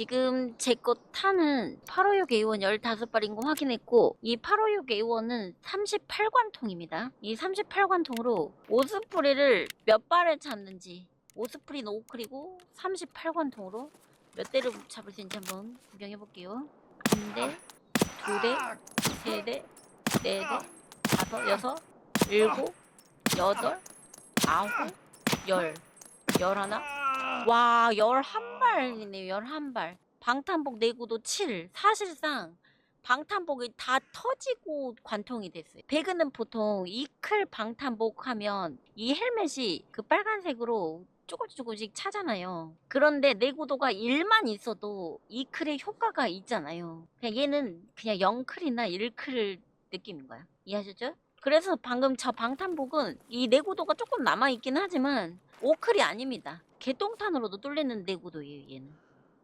지금 제거 탄은 856 A1 15발인 거 확인했고 이 856 A1은 38관통입니다. 이 38관통으로 오스프리를 몇 발을 잡는지 오스프리 노크리고 38관통으로 몇 대를 잡을 수 있는지 한번 구경해 볼게요. 한 대, 두 대, 세 대, 네 대, 다섯, 여섯, 일곱, 여덟, 아홉, 열, 열하나, 와, 11발이네요, 11발. 방탄복 내구도 7. 사실상 방탄복이 다 터지고 관통이 됐어요. 배그는 보통 이클 방탄복 하면 이 헬멧이 그 빨간색으로 조금씩 조금씩 차잖아요. 그런데 내구도가 1만 있어도 이클의 효과가 있잖아요. 그냥 얘는 그냥 0클이나 1클 느낌인 거야. 이해하셨죠? 그래서 방금 저 방탄복은 이 내구도가 조금 남아있긴 하지만 5클이 아닙니다. 개똥탄으로도 뚫리는 내구도예요, 얘는.